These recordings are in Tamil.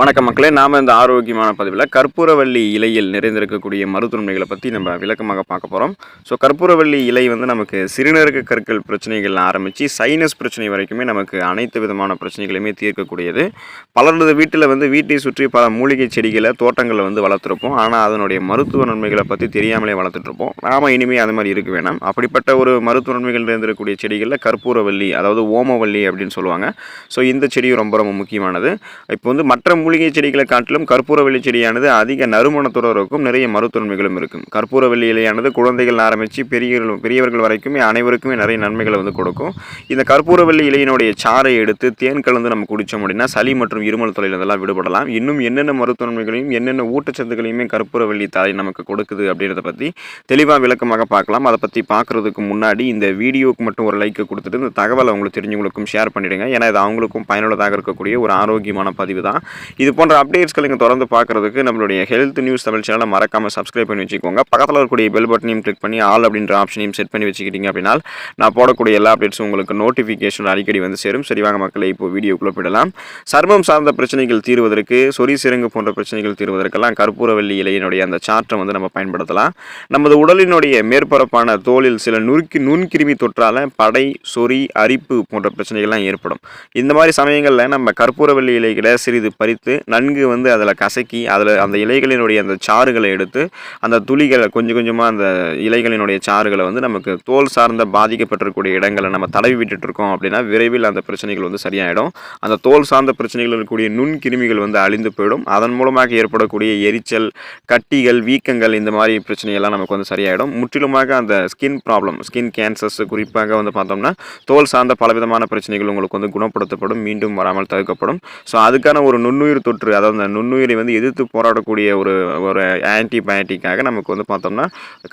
வணக்கம் மக்களே நாம் இந்த ஆரோக்கியமான பதிவில் கற்பூரவள்ளி இலையில் நிறைந்திருக்கக்கூடிய மருத்துவமைகளை பற்றி நம்ம விளக்கமாக பார்க்க போகிறோம் ஸோ கற்பூரவள்ளி இலை வந்து நமக்கு சிறுநீரக கற்கள் பிரச்சனைகள் ஆரம்பித்து சைனஸ் பிரச்சனை வரைக்குமே நமக்கு அனைத்து விதமான பிரச்சனைகளையுமே தீர்க்கக்கூடியது. பலரது வீட்டில் வந்து வீட்டை சுற்றி பல மூலிகை செடிகளை தோட்டங்களில் வந்து வளர்த்துருப்போம். ஆனால் அதனுடைய மருத்துவ நன்மைகளை பற்றி தெரியாமலே வளர்த்துட்ருப்போம் நாம் இனிமேல் அது மாதிரி இருக்க வேணாம். அப்படிப்பட்ட ஒரு மருத்துவ நன்மைகள் நிறைந்திருக்கக்கூடிய செடிகளில் கற்பூரவள்ளி அதாவது ஓமவள்ளி அப்படின்னு சொல்லுவாங்க. ஸோ இந்த செடியும் ரொம்ப ரொம்ப முக்கியமானது. இப்போ வந்து மற்ற மூலிகை செடிகளை காட்டிலும் கற்பூரவள்ளி செடியானது அதிக நறுமணத்துடன் இருக்கும் நிறைய மருத்துவன்மைகளும் இருக்கும். கற்பூரவள்ளி இலையானது குழந்தைகள் ஆரம்பித்து பெரியவர்கள் பெரியவர்கள் வரைக்குமே அனைவருக்குமே நிறைய நன்மைகளை வந்து கொடுக்கும். இந்த கற்பூரவள்ளி இலையினுடைய சாறை எடுத்து தேன் கலந்து நம்ம குடித்தோம் அப்படின்னா சளி மற்றும் இருமல் தொலையில் விடுபடலாம். இன்னும் என்னென்ன மருத்துவன்மைகளையும் என்னென்ன ஊட்டச்சத்துக்களையுமே கற்பூரவள்ளி தாய் நமக்கு கொடுக்குது அப்படின்றத பற்றி தெளிவாக விளக்கமாக பார்க்கலாம். அதை பற்றி பார்க்குறதுக்கு முன்னாடி இந்த வீடியோவுக்கு மட்டும் ஒரு லைக் கொடுத்துட்டு இந்த தகவலை உங்களுக்கு தெரிஞ்சவங்களுக்கும் ஷேர் பண்ணிவிடுங்க ஏன்னா இது அவங்களுக்கும் பயனுள்ளதாக இருக்கக்கூடிய ஒரு ஆரோக்கியமான பதிவு தான். இது போன்ற அப்டேட்ஸ்களை நீங்கள் தொடர்ந்து பார்க்குறதுக்கு நம்மளுடைய ஹெல்த் நியூஸ் தமிழ் சேனலை மறக்காமல் சப்ஸ்கிரைப் பண்ணி வச்சுக்கோங்க. பக்கத்தில் இருக்கக்கூடிய பெல் பட்டனையும் கிளிக் பண்ணி ஆல் அப்படின்ற ஆப்ஷனையும் செட் பண்ணி வச்சுக்கிட்டீங்க அப்படின்னா நான் போடக்கூடிய எல்லா அப்டேட்ஸும் உங்களுக்கு நோட்டிஃபிகேஷன் அடிக்கடி வந்து சேரும். சரிவாங்க மக்களை இப்போ வீடியோக்குள்ளே போயிடலாம். சர்மம் சார்ந்த பிரச்சனைகள் தீர்வதற்கு சொறி சிறங்கு போன்ற பிரச்சனைகள் தீர்வதற்கெல்லாம் கற்பூரவல்லி இலையினுடைய அந்த சாற்றை வந்து நம்ம பயன்படுத்தலாம். நமது உடலினுடைய மேற்பரப்பான தோலில் சில நுறுக்கி நுண்கிருமி தொற்றால் படை சொறி அரிப்பு போன்ற பிரச்சனைகள்லாம் ஏற்படும். இந்த மாதிரி சமயங்களில் நம்ம கற்பூரவல்லி இலைகளை சிறிது பறித்து நன்கு வந்து அதில் கசக்கி அதில் அந்த இலைகளினுடைய அந்த சாறுகளை எடுத்து அந்த துளிகளை கொஞ்சம் கொஞ்சமாக அந்த இலைகளினுடைய சாறுகளை வந்து நமக்கு தோல் சார்ந்த பாதிக்கப்பட்டிருக்கக்கூடிய இடங்களை நம்ம தடவி விட்டுட்டு இருக்கோம் அப்படின்னா விரைவில் அந்த பிரச்சனைகள் வந்து சரியாயிடும். அந்த தோல் சார்ந்த பிரச்சனைகள் இருக்கக்கூடிய நுண்கிருமிகள் வந்து அழிந்து போயிடும். அதன் மூலமாக ஏற்படக்கூடிய எரிச்சல் கட்டிகள் வீக்கங்கள் இந்த மாதிரி பிரச்சனையெல்லாம் நமக்கு வந்து சரியாயிடும். முற்றிலுமாக அந்த ஸ்கின் ப்ராப்ளம் ஸ்கின் கேன்சர்ஸ் குறிப்பாக வந்து பார்த்தோம்னா தோல் சார்ந்த பலவிதமான பிரச்சனைகள் உங்களுக்கு வந்து குணப்படுத்தப்படும் மீண்டும் வராமல் தவிர்க்கப்படும். ஸோ அதுக்கான ஒரு நுண்ணுயிர் நுண்ணுயிர் தொற்று அதாவது அந்த நுண்ணுயிரை வந்து எதிர்த்து போராடக்கூடிய ஒரு ஒரு ஆன்டிபயோட்டிக்காக நமக்கு வந்து பார்த்தோம்னா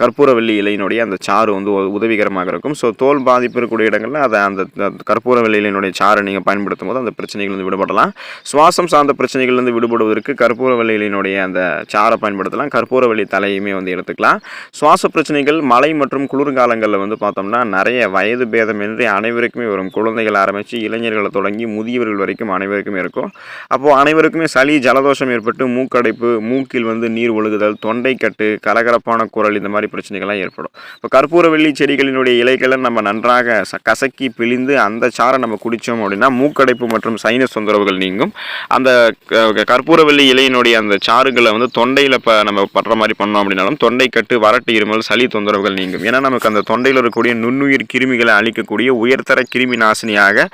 கற்பூரவள்ளி இலையினுடைய அந்த சாறு வந்து உதவிகரமாக இருக்கும். ஸோ தோல் பாதிப்பு இருக்கக்கூடிய இடங்களில் அதை அந்த அந்த கற்பூரவள்ளி இலையினுடைய சாறு நீங்கள் பயன்படுத்தும் போது அந்த பிரச்சனைகள் வந்து விடுபடலாம். சுவாசம் சார்ந்த பிரச்சனைகள்லேருந்து விடுபடுவதற்கு கற்பூரவள்ளி இலையினுடைய அந்த சாரை பயன்படுத்தலாம். கற்பூரவள்ளி தலையுமே வந்து எடுத்துக்கலாம். சுவாச பிரச்சனைகள் மழை மற்றும் குளிர்காலங்களில் வந்து பார்த்தோம்னா நிறைய வயது பேதமின்றி அனைவருக்குமே வரும். குழந்தைகள் ஆரம்பித்து இளைஞர்களை தொடங்கி முதியவர்கள் வரைக்கும் அனைவருக்குமே இருக்கும். அப்போது அனைவருக்கும் சளி ஜலதோஷம் ஏற்பட்டு மூக்கடைப்பு மூக்கில் வந்து நீர் ஒழுகுதல் தொண்டைக்கட்டு கரகரப்பான குரல் இந்த மாதிரி பிரச்சனைகள்லாம் ஏற்படும். இப்போ கற்பூரவள்ளி செடிகளினுடைய இலைகளை நம்ம நன்றாக கசக்கி பிழிந்து அந்த சாறை நம்ம குடித்தோம் அப்படின்னா மூக்கடைப்பு மற்றும் சைனஸ் தொந்தரவுகள் நீங்கும். அந்த க- கற்பூரவள்ளி இலையினுடைய அந்த சாறுகளை வந்து தொண்டையில் இப்போ நம்ம படுற மாதிரி பண்ணோம் அப்படின்னாலும் தொண்டைக்கட்டு வறட்டு இருமல் சளி தொந்தரவுகள் நீங்கும். ஏன்னா நமக்கு அந்த தொண்டையில் இருக்கக்கூடிய நுண்ணுயிர் கிருமிகளை அழிக்கக்கூடிய உயர்தர கிருமி நாசினியாக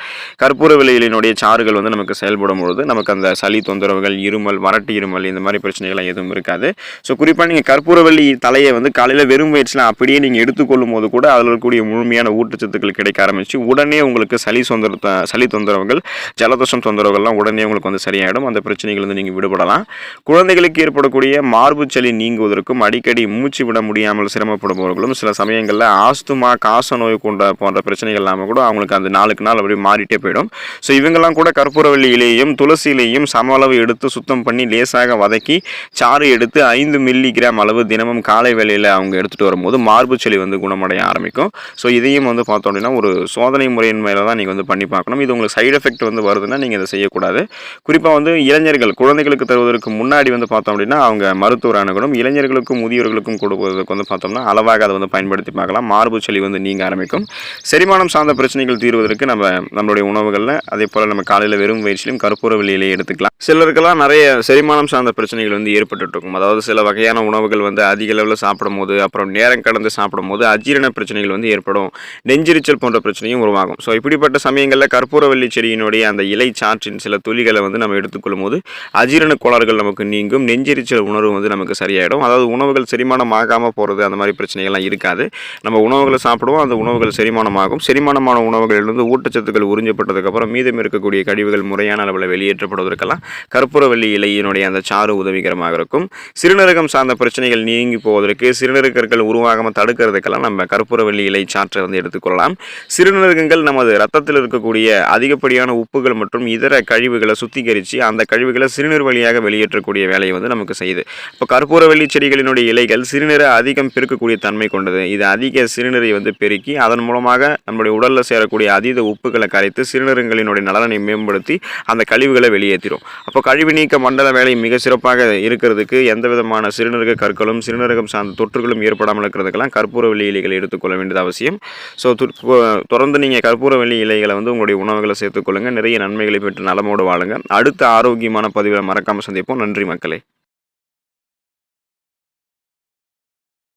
கற்பூரவள்ளி இலையினுடைய சாறுகள் வந்து நமக்கு செயல்படும் பொழுது நமக்கு அந்த சளி தொந்தரவுகள் இருமல் வறட்டு இருமல் இந்த மாதிரி பிரச்சனைகள்லாம் எதுவும் இருக்காது. ஸோ குறிப்பாக நீங்கள் கற்பூரவள்ளி தலையை வந்து காலையில் வெறும் வயிற்றுலாம் அப்படியே நீங்கள் எடுத்துக்கொள்ளும் போது கூட அதில் இருக்கக்கூடிய முழுமையான ஊட்டச்சத்துக்கள் கிடைக்க ஆரம்பிச்சு உடனே உங்களுக்கு சளி சொந்தர சளி தொந்தரவுகள் ஜலதோஷம் தொந்தரவுகள்லாம் உடனே உங்களுக்கு வந்து சரியாயிடும். அந்த பிரச்சனைகள் வந்து நீங்கள் விடுபடலாம். குழந்தைகளுக்கு ஏற்படக்கூடிய மார்பு சளி நீங்குவதற்கும் அடிக்கடி மூச்சு விட முடியாமல் சிரமப்படுபவர்களும் சில சமயங்களில் ஆஸ்துமா காச நோய் கொண்ட போன்ற பிரச்சனைகள் இல்லாமல் கூட அவங்களுக்கு அந்த நாளுக்கு நாள் அப்படியே மாறிட்டே போயிடும். ஸோ இவங்கெல்லாம் கூட கற்பூரவள்ளி இலையையும் துளசி சம அளவு எடுத்து சுத்தம் பண்ணி லேசாக வதக்கி சாறு எடுத்து ஐந்து மில்லி கிராம் அளவு தினமும் காலை வேளையில் அவங்க எடுத்துகிட்டு வரும்போது மார்பு சளி வந்து குணமடைய ஆரம்பிக்கும். ஸோ இதையும் வந்து பார்த்தோம் அப்படின்னா ஒரு சோதனை முறையின் மேலே தான் நீங்கள் வந்து பண்ணி பார்க்கணும். இது உங்களுக்கு சைடு எஃபெக்ட் வந்து வருதுன்னா நீங்கள் இதை செய்யக்கூடாது. குறிப்பாக வந்து இளைஞர்கள் குழந்தைகளுக்கு தருவதற்கு முன்னாடி வந்து பார்த்தோம் அப்படின்னா அவங்க மருத்துவர் அணுகணும். இளைஞர்களுக்கும் முதியோர்களுக்கும் கொடுப்பதற்கு வந்து பார்த்தோம்னா அளவாக அதை வந்து பயன்படுத்தி பார்க்கலாம். மார்பு செளி வந்து நீங்க ஆரம்பிக்கும். செரிமானம் சார்ந்த பிரச்சனைகள் தீர்வதற்கு நம்ம நம்மளுடைய உணவுகளில் அதே போல் நம்ம காலையில் வெறும் வயிற்றிலும் கருப்பூர வெளியிலே எடுத்துக்கலாம். சிலருக்கெல்லாம் நிறைய செரிமானம் சார்ந்த பிரச்சனைகள் வந்து ஏற்பட்டு இருக்கும் அதாவது சில வகையான உணவுகள் வந்து அதிக அளவில் சாப்பிடும் போது அப்புறம் நேரம் கடந்து சாப்பிடும் போது அஜீரண பிரச்சனைகள் வந்து ஏற்படும். நெஞ்சிரிச்சல் போன்ற பிரச்சனையும் உருவாகும். ஸோ இப்படிப்பட்ட சமயங்களில் கற்பூரவள்ளி செடியினுடைய அந்த இலை சாற்றின் சில துளிகளை வந்து நம்ம எடுத்துக்கொள்ளும் போது அஜீரண கோளாறுகள் நமக்கு நீங்கும். நெஞ்சிரிச்சல் உணர்வு வந்து நமக்கு சரியாயிடும். அதாவது உணவுகள் செரிமானம் ஆகாமல் போகிறது அந்த மாதிரி பிரச்சனைகள்லாம் இருக்காது. நம்ம உணவுகளை சாப்பிடுவோம் அந்த உணவுகள் செரிமானமாகும். செரிமானமான உணவுகளிலிருந்து ஊட்டச்சத்துக்கள் உறிஞ்சப்பட்டதுக்கப்புறம் மீதம் இருக்கக்கூடிய கழிவுகள் முறையான அளவில் வெளியேற்றப்படுவதற்கெல்லாம் கற்பூரவள்ளி இலையினுடைய அந்த சாறு உதவிகரமாக இருக்கும். சிறுநீரகம் சார்ந்த பிரச்சனைகள் நீங்கி போவதற்கு சிறுநீரகர்கள் உருவாகாமல் தடுக்கிறதுக்கெல்லாம் நம்ம கற்பூரவள்ளி இலை சாற்றை வந்து எடுத்துக்கொள்ளலாம். சிறுநீரகங்கள் நமது ரத்தத்தில் இருக்கக்கூடிய அதிகப்படியான உப்புகள் மற்றும் இதர கழிவுகளை சுத்திகரித்து அந்த கழிவுகளை சிறுநீர் வழியாக வெளியேற்றக்கூடிய வேலையை வந்து நமக்கு செய்யுது. இப்போ கற்பூரவள்ளி செடிகளினுடைய இலைகள் சிறுநீரை அதிகம் பெருக்கக்கூடிய தன்மை கொண்டது. இது அதிக சிறுநீரை வந்து பெருக்கி அதன் மூலமாக நம்முடைய உடலில் சேரக்கூடிய அதீத உப்புகளை கரைத்து சிறுநீரங்களினுடைய நலனை மேம்படுத்தி அந்த கழிவுகளை வெளியேற்றிடும் அப்போ கழிவு நீக்க மண்டல வேலை மிக சிறப்பாக இருக்கிறதுக்கு எந்த விதமான சிறுநீரக கற்களும் சிறுநீரகம் சார்ந்த தொற்றுகளும் ஏற்படாமல் இருக்கிறதுக்கெல்லாம் கற்பூரவள்ளி இலைகளை எடுத்துக்கொள்ள வேண்டியது அவசியம். ஸோ தொடர்ந்து நீங்கள் கற்பூரவள்ளி இலைகளை வந்து உங்களுடைய உணவுகளை சேர்த்துக்கொள்ளுங்கள் நிறைய நன்மைகளை பெற்று நலமோடு வாழுங்க. அடுத்த ஆரோக்கியமான பதிவில் மறக்காமல் சந்திப்போம். நன்றி மக்களே.